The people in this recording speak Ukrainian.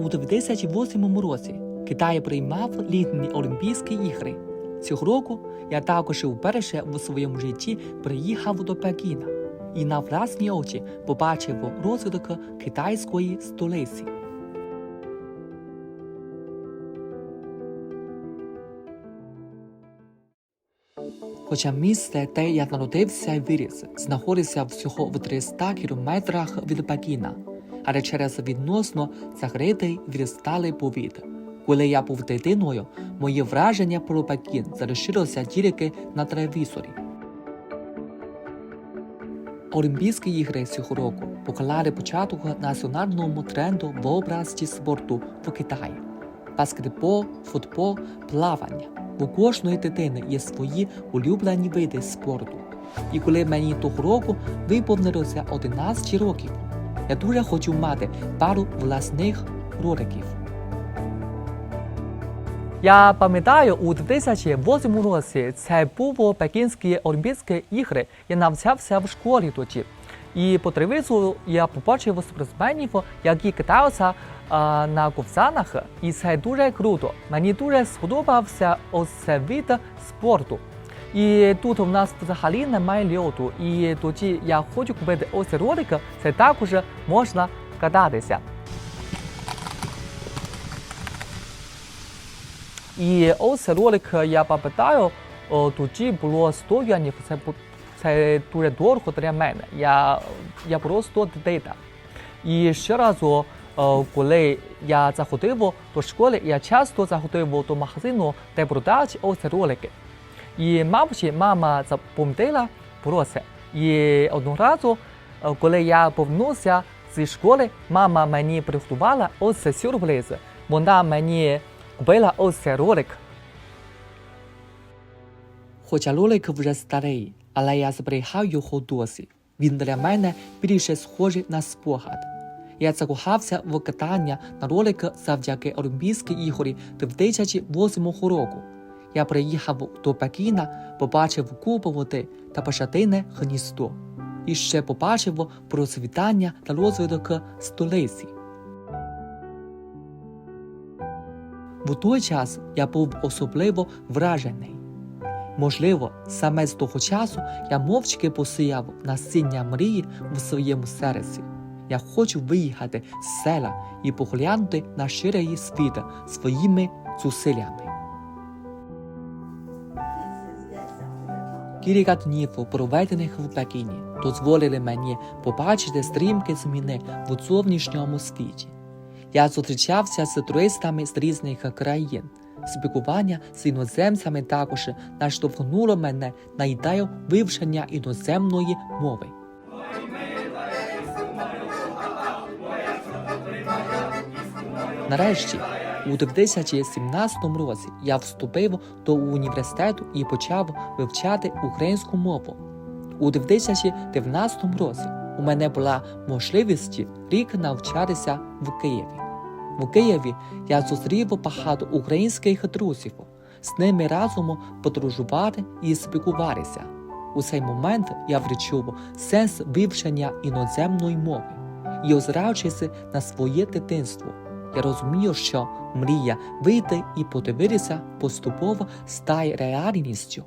У 2008 році Китай приймав літні Олімпійські ігри. Цього року я також вперше в своєму житті приїхав до Пекіна і на власні очі побачив розвиток китайської столиці. Хоча місце, де я народився і виріс, знаходиться всього в 300 кілометрах від Пекіна, але через відносно закритий відсталий повіт. Коли я був дитиною, моє враження про Пекін залишилося тільки на телевізорі. Олімпійські ігри цього року поклали початок національному тренду в області спорту в Китаї. Баскетбол, футбол, плавання. У кожної дитини є свої улюблені види спорту. І коли мені того року виповнилося 11 років, я дуже хочу мати пару власних роликів. Я пам'ятаю, у 2008 році це був Пекінські Олімпійські ігри. Я навчався в школі тоді. І по телевізору я побачив спортсменів, які катаються а, на ковзанах, і це дуже круто. Мені дуже сподобався ось цей вид спорту. І тут у нас взагалі немає льоту. І тоді я хочу купити ось ролик, це також можна кататися. І ось ролик я пам'ятаю, тоді було 100 юанів, це, це дуже дорого для мене. Я, я просто дитина. І ще разу, коли я заходив до школи, я часто заходив до магазину, де продають ось ролики. І, мабуть, мама запам'ятала про це. І одного разу, е, коли я повернувся зі школи, мама мені приготувала ось сюрприз. Вона мені купила ось ролик. Хоча ролик вже старий, але я зберігав його досі. Він для мене більше схожий на спогад. Я закохався в катання на ролик завдяки Олімпійській ігорі 2008 року. Я приїхав до Пекіна, побачив води та пашатине гніздо. І ще побачив процвітання та розвиток столиці. В той час я був особливо вражений. Можливо, саме з того часу я мовчки посіяв насіння мрії в своєму серці. Я хочу виїхати з села і поглянути на ширий світ своїми зусиллями. Кілька днів, проведених в Пекіні, дозволили мені побачити стрімкі зміни в зовнішньому світі. Я зустрічався з туристами з різних країн. Спілкування з іноземцями також наштовхнуло мене на ідею вивчення іноземної мови. Нарешті, у 2017 році я вступив до університету і почав вивчати українську мову. У 2019 році у мене була можливість рік навчатися в Києві. В Києві я зустрів багато українських друзів, з ними разом подорожувати і спілкуватися. У цей момент я відчув сенс вивчення іноземної мови і озираючись на своє дитинство, я розумію, що мрія вийти і подивитися поступово стає реальністю.